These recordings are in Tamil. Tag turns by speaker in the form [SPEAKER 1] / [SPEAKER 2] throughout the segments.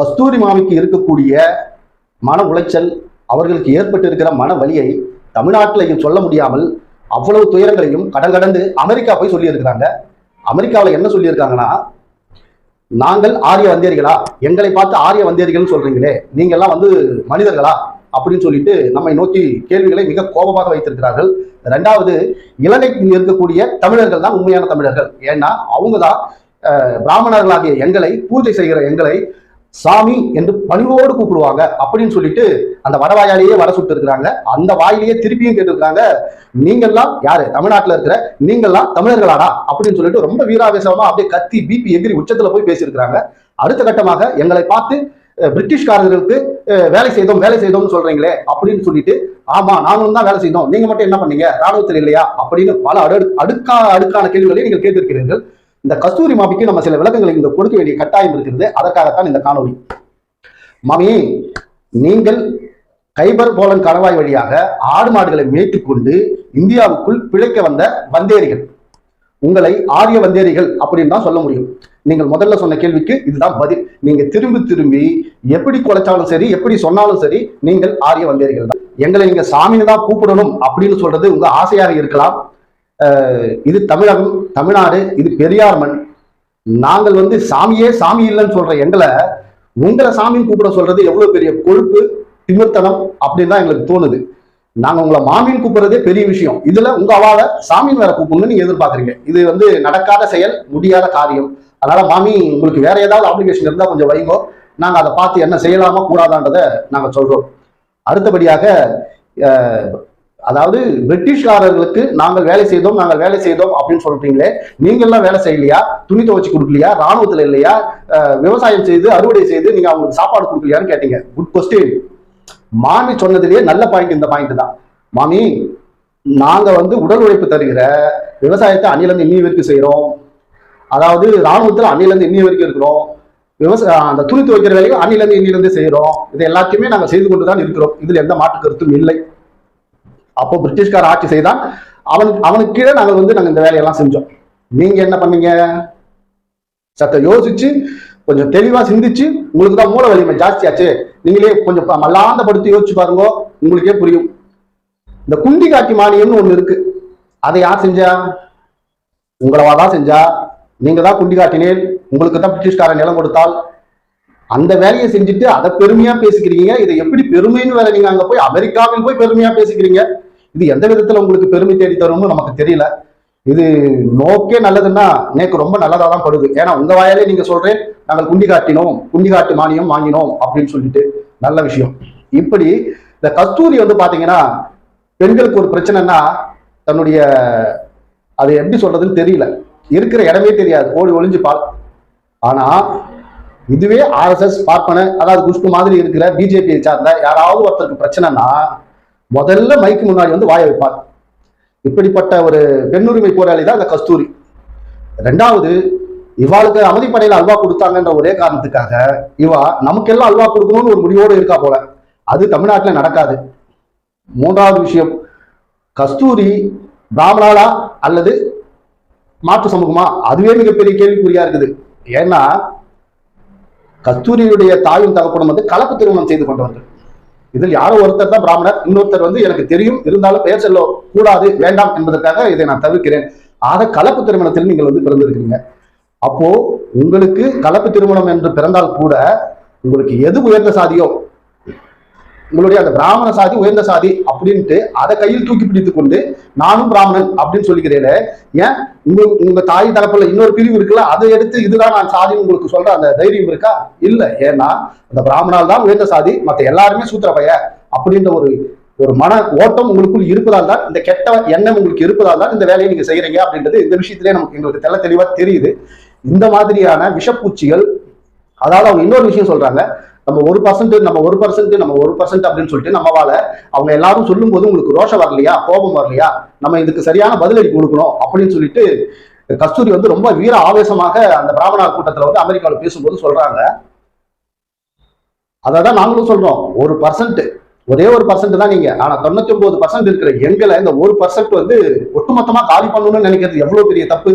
[SPEAKER 1] கஸ்தூரி மாவிக்கு இருக்கக்கூடிய மன உளைச்சல் அவர்களுக்கு ஏற்பட்டிருக்கிற மன வலியை தமிழ்நாட்டிலையும் சொல்ல முடியாமல் அவ்வளவு துயரங்களையும் கடல் கடந்து அமெரிக்கா போய் சொல்லியிருக்கிறாங்க அமெரிக்காவில் என்ன சொல்லியிருக்காங்கன்னா நாங்கள் ஆரிய வந்தேர்களா எங்களை பார்த்து ஆரிய வந்தேர்கள்னு சொல்றீங்களே நீங்கள்லாம் வந்து மனிதர்களா அப்படின்னு சொல்லிட்டு நம்மை நோக்கி கேள்விகளை மிக கோபமாக வைத்திருக்கிறார்கள் ரெண்டாவது இலங்கைக்கு இருக்கக்கூடிய தமிழர்கள் தான் உண்மையான தமிழர்கள் ஏன்னா அவங்க தான் பிராமணர்களாகிய எங்களை பூஜை செய்கிற எங்களை சாமி என்று பணிவோடு கூப்பிடுவாங்க அப்படின்னு சொல்லிட்டு அந்த வடவாயாலேயே வர சுட்டு இருக்கிறாங்க அந்த வாயிலேயே திருப்பியும் கேட்டிருக்கிறாங்க நீங்கள்லாம் யாரு தமிழ்நாட்டில் இருக்கிற நீங்கள்லாம் தமிழர்களாடா அப்படின்னு சொல்லிட்டு ரொம்ப வீராவேசமா அப்படியே கத்தி பிபி எதிரி உச்சத்துல போய் பேசியிருக்கிறாங்க அடுத்த கட்டமாக எங்களை பார்த்து பிரிட்டிஷ்காரர்களுக்கு வேலை செய்தோம் வேலை செய்தோம்னு சொல்றீங்களே அப்படின்னு சொல்லிட்டு ஆமா நாங்களும் தான் வேலை செய்தோம் நீங்க மட்டும் என்ன பண்ணீங்க ராணுவத்தில் இல்லையா அப்படின்னு பல அடு அடுக்கா அடுக்கான கேள்விகளை நீங்கள் கேட்டிருக்கிறீர்கள் இந்த கஸ்தூரி மாமிக்கு நம்ம சில விளக்கங்களை இங்க கொடுக்க வேண்டிய கட்டாயம் இருக்கிறது அதற்காகத்தான் இந்த காணொலி மாமி நீங்கள் கைபர் போலன் கணவாய் வழியாக ஆடு மாடுகளை மேய்த்துக்கொண்டு இந்தியாவுக்குள் பிழைக்க வந்த வந்தேரிகள் உங்களை ஆரிய வந்தேரிகள் அப்படின்னு தான் சொல்ல முடியும் நீங்கள் முதல்ல சொன்ன கேள்விக்கு இதுதான் பதில் நீங்க திரும்பி திரும்பி எப்படி குலைச்சாலும் சரி எப்படி சொன்னாலும் சரி நீங்கள் ஆரிய வந்தேரிகள் தான் எங்களை நீங்க சாமியை தான் கூப்பிடணும் அப்படின்னு சொல்றது உங்க ஆசையாக இருக்கலாம் இது தமிழகம் தமிழ்நாடு இது பெரியார் மண் நாங்கள் வந்து சாமியே சாமி இல்லைன்னு சொல்ற எங்களை உங்களை சாமியும் கூப்பிட சொல்றது எவ்வளவு பெரிய கொழுப்பு திமிர்த்தனம் அப்படின்னு தான் எங்களுக்கு தோணுது நாங்க உங்களை மாமியும் கூப்பிடுறதே பெரிய விஷயம் இதுல உங்க அவாவை சாமின்னு வேற கூப்பிடணும்னு நீங்க எதிர்பார்க்குறீங்க இது வந்து நடக்காத செயல் முடியாத காரியம் அதனால மாமி உங்களுக்கு வேற ஏதாவது அப்ளிகேஷன் இருந்தா கொஞ்சம் வைங்கோ நாங்க அதை பார்த்து என்ன செய்யலாமா கூடாதான்றதை நாங்க சொல்றோம் அடுத்தபடியாக அதாவது பிரிட்டிஷ்காரர்களுக்கு நாங்கள் வேலை செய்தோம் நாங்கள் வேலை செய்தோம் அப்படின்னு சொல்றீங்களே நீங்கள்லாம் வேலை செய்யலையா துணி துவச்சி கொடுக்கலையா ராணுவத்தில் இல்லையா விவசாயம் செய்து அறுவடை செய்து நீங்க அவங்களுக்கு சாப்பாடு கொடுக்கலையான்னு கேட்டீங்க குட் கொஸ்டின் மாமி சொன்னதுலேயே நல்ல பாயிண்ட் இந்த பாயிண்ட் தான் மாமி நாங்க வந்து உடல் உழைப்பு தருகிற விவசாயத்தை அன்னிலிருந்து இன்னி வரைக்கும் செய்யறோம் அதாவது ராணுவத்தில் அன்னிலிருந்து இன்னி வரைக்கும் இருக்கிறோம் விவசாய அந்த துணி துவைக்கிற வேலையை அன்னிலிருந்து இன்னிலிருந்து செய்யறோம் இது எல்லாத்தையுமே நாங்கள் செய்து கொண்டு தான் இருக்கிறோம் இதில் எந்த மாற்று கருத்தும் இல்லை அப்போ பிரிட்டிஷ்கார் ஆட்சி செய்தான் அவனுக்கு அவனுக்கு கீழே நாங்கள் வந்து நாங்கள் இந்த வேலையெல்லாம் செஞ்சோம் நீங்க என்ன பண்ணீங்க சத்த யோசிச்சு கொஞ்சம் தெளிவா சிந்திச்சு உங்களுக்கு தான் மூல வலிமை ஜாஸ்தியாச்சு நீங்களே கொஞ்சம் மல்லாந்த படுத்து யோசிச்சு பாருங்க உங்களுக்கே புரியும் இந்த குண்டி காட்சி மானியம்னு ஒண்ணு இருக்கு அதை யார் செஞ்சா உங்களவா தான் செஞ்சா நீங்க தான் குண்டி காட்டினேன் உங்களுக்கு தான் பிரிட்டிஷ்காரன் நிலம் கொடுத்தால் அந்த வேலையை செஞ்சுட்டு அதை பெருமையா பேசிக்கிறீங்க இதை எப்படி பெருமைன்னு வேற நீங்க அங்க போய் அமெரிக்காவில் போய் பெருமையா பேசிக்கிறீங்க இது எந்த விதத்துல உங்களுக்கு பெருமை தேடி தரும்னு நமக்கு தெரியல இது நோக்கே நல்லதுன்னா நேக்கு ரொம்ப நல்லதாதான் தான் படுது ஏன்னா உங்க வாயாலே நீங்க சொல்றேன் நாங்கள் குண்டி காட்டினோம் குண்டி காட்டு மானியம் வாங்கினோம் அப்படின்னு சொல்லிட்டு நல்ல விஷயம் இப்படி இந்த கஸ்தூரி வந்து பாத்தீங்கன்னா பெண்களுக்கு ஒரு பிரச்சனைனா தன்னுடைய அதை எப்படி சொல்றதுன்னு தெரியல இருக்கிற இடமே தெரியாது ஓடி ஒளிஞ்சுப்பாள் ஆனா இதுவே ஆர்எஸ்எஸ் பார்ப்பன அதாவது குஷ்பு மாதிரி இருக்கிற பிஜேபியை சார்ந்த யாராவது ஒருத்தருக்கு பிரச்சனைனா முதல்ல மைக்கு முன்னாடி வந்து வாய வைப்பார் இப்படிப்பட்ட ஒரு பெண்ணுரிமை போராளி தான் இந்த கஸ்தூரி ரெண்டாவது இவாளுக்கு அமைதிப்படையில அல்வா கொடுத்தாங்கன்ற ஒரே காரணத்துக்காக இவா நமக்கெல்லாம் அல்வா கொடுக்கணும்னு ஒரு முடிவோடு இருக்கா போல அது தமிழ்நாட்டில் நடக்காது மூன்றாவது விஷயம் கஸ்தூரி பிராமணாலா அல்லது மாற்று சமூகமா அதுவே மிகப்பெரிய கேள்விக்குறியா இருக்குது ஏன்னா கஸ்தூரியுடைய தாயும் தகப்படும் வந்து கலப்பு திருமணம் செய்து கொண்டவர்கள் இதில் யாரோ ஒருத்தர் தான் பிராமணர் இன்னொருத்தர் வந்து எனக்கு தெரியும் இருந்தாலும் பெயர் செல்ல கூடாது வேண்டாம் என்பதற்காக இதை நான் தவிர்க்கிறேன் ஆக கலப்பு திருமணத்தில் நீங்கள் வந்து பிறந்திருக்கீங்க அப்போ உங்களுக்கு கலப்பு திருமணம் என்று பிறந்தால் கூட உங்களுக்கு எது உயர்ந்த சாதியோ உங்களுடைய அந்த பிராமண சாதி உயர்ந்த சாதி அப்படின்ட்டு அதை கையில் தூக்கி பிடித்து கொண்டு நானும் பிராமணன் அப்படின்னு சொல்லிக்கிறேன் ஏன் உங்க உங்க தாய் தரப்புல இன்னொரு பிரிவு இருக்குல்ல அதை எடுத்து இதுதான் நான் சாதின்னு உங்களுக்கு சொல்ற அந்த தைரியம் இருக்கா இல்ல ஏன்னா அந்த பிராமணால் தான் உயர்ந்த சாதி மற்ற எல்லாருமே சூத்திரப்பைய அப்படின்ற ஒரு ஒரு மன ஓட்டம் உங்களுக்குள் இருப்பதால் தான் இந்த கெட்ட எண்ணம் உங்களுக்கு இருப்பதால் தான் இந்த வேலையை நீங்க செய்யறீங்க அப்படின்றது இந்த விஷயத்திலே நமக்கு எங்களுக்கு தெல்ல தெளிவா தெரியுது இந்த மாதிரியான விஷப்பூச்சிகள் அதாவது அவங்க இன்னொரு விஷயம் சொல்றாங்க நம்ம ஒரு பர்சன்ட் நம்ம ஒரு பர்சன்ட் நம்ம ஒரு பர்சன்ட் அப்படின்னு சொல்லிட்டு வாழ அவங்க எல்லாரும் சொல்லும் போது உங்களுக்கு ரோஷம் வரலையா கோபம் வரலையா நம்ம இதுக்கு சரியான பதிலடி கொடுக்கணும் அப்படின்னு சொல்லிட்டு கஸ்தூரி வந்து ரொம்ப வீர ஆவேசமாக அந்த பிராமணர் கூட்டத்தில் வந்து அமெரிக்காவில் பேசும்போது சொல்றாங்க அதை தான் நாங்களும் சொல்றோம் ஒரு பர்சன்ட் ஒரே ஒரு பர்சன்ட் தான் நீங்க ஆனா தொண்ணூத்தி ஒன்பது பர்சன்ட் இருக்கிற எங்களை இந்த ஒரு பர்சன்ட் வந்து ஒட்டுமொத்தமா காலி பண்ணணும்னு நினைக்கிறது எவ்வளவு பெரிய தப்பு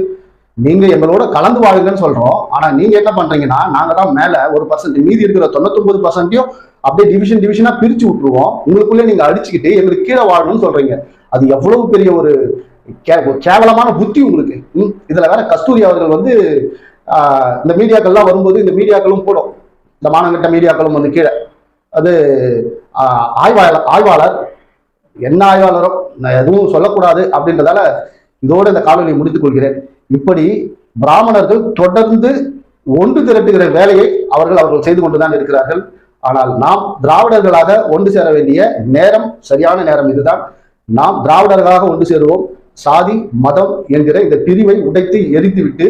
[SPEAKER 1] நீங்க எங்களோட கலந்து வாழுங்கன்னு சொல்றோம் ஆனா நீங்க என்ன பண்றீங்கன்னா நாங்க தான் மேல ஒரு பர்சன்ட் மீதி இருக்கிற தொண்ணூத்தொன்பது பர்சன்ட்டையும் அப்படியே டிவிஷன் டிவிஷனா பிரிச்சு விட்டுருவோம் உங்களுக்குள்ளே நீங்க அடிச்சுக்கிட்டு எங்களுக்கு கீழே வாழணும்னு சொல்றீங்க அது எவ்வளவு பெரிய ஒரு கேவலமான புத்தி உங்களுக்கு இதுல வேற கஸ்தூரி அவர்கள் வந்து இந்த மீடியாக்கள்லாம் வரும்போது இந்த மீடியாக்களும் போடும் இந்த மானங்கட்ட மீடியாக்களும் வந்து கீழே அது ஆய்வாளர் ஆய்வாளர் என்ன ஆய்வாளரும் நான் எதுவும் சொல்லக்கூடாது அப்படின்றதால இதோட இந்த காணொலியை முடித்துக் கொள்கிறேன் இப்படி பிராமணர்கள் தொடர்ந்து ஒன்று திரட்டுகிற வேலையை அவர்கள் அவர்கள் செய்து கொண்டுதான் இருக்கிறார்கள் ஆனால் நாம் திராவிடர்களாக ஒன்று சேர வேண்டிய நேரம் சரியான நேரம் இதுதான் நாம் திராவிடர்களாக ஒன்று சேருவோம் சாதி மதம் என்கிற இந்த பிரிவை உடைத்து எரித்துவிட்டு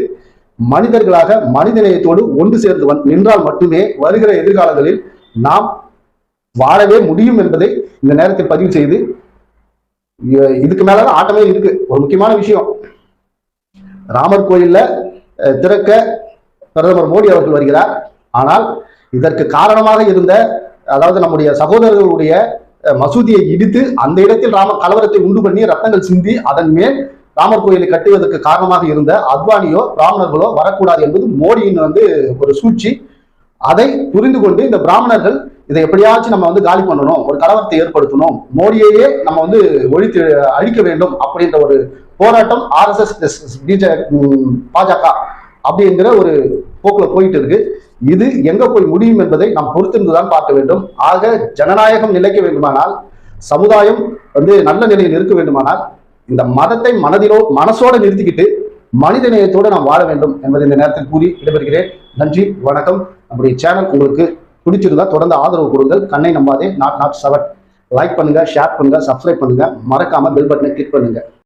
[SPEAKER 1] மனிதர்களாக மனிதநேயத்தோடு ஒன்று சேர்ந்து நின்றால் மட்டுமே வருகிற எதிர்காலங்களில் நாம் வாழவே முடியும் என்பதை இந்த நேரத்தில் பதிவு செய்து இதுக்கு மேல ஆட்டமே இருக்கு ஒரு முக்கியமான விஷயம் ராமர் கோயிலில் திறக்க பிரதமர் மோடி அவர்கள் வருகிறார் ஆனால் இதற்கு காரணமாக இருந்த அதாவது நம்முடைய சகோதரர்களுடைய மசூதியை இடித்து அந்த இடத்தில் ராம கலவரத்தை உண்டு பண்ணி ரத்தங்கள் சிந்தி அதன் மேல் ராமர் கோயிலை கட்டுவதற்கு காரணமாக இருந்த அத்வானியோ பிராமணர்களோ வரக்கூடாது என்பது மோடியின் வந்து ஒரு சூழ்ச்சி அதை புரிந்து கொண்டு இந்த பிராமணர்கள் இதை எப்படியாச்சும் நம்ம வந்து காலி பண்ணணும் ஒரு கலவரத்தை ஏற்படுத்தணும் மோடியையே நம்ம வந்து ஒழித்து அழிக்க வேண்டும் அப்படின்ற ஒரு போராட்டம் ஆர் எஸ் எஸ் பாஜக அப்படிங்கிற ஒரு போக்குல போயிட்டு இருக்கு இது எங்க போய் முடியும் என்பதை நாம் பொறுத்திருந்துதான் பார்க்க வேண்டும் ஆக ஜனநாயகம் நிலைக்க வேண்டுமானால் சமுதாயம் வந்து நல்ல நிலையில் இருக்க வேண்டுமானால் இந்த மதத்தை மனதிலோ மனசோட நிறுத்திக்கிட்டு மனித நேயத்தோடு நாம் வாழ வேண்டும் என்பதை இந்த நேரத்தில் கூறி இடம்பெறுகிறேன் நன்றி வணக்கம் நம்முடைய சேனல் உங்களுக்கு பிடிச்சிருந்தா தொடர்ந்து ஆதரவு கொடுங்கள் கண்ணை நம்பாதே நாட் நாட் செவன் லைக் பண்ணுங்க ஷேர் பண்ணுங்க சப்ஸ்கிரைப் பண்ணுங்க மறக்காம பெல் பட்டனை கிளிக் பண்ணுங்க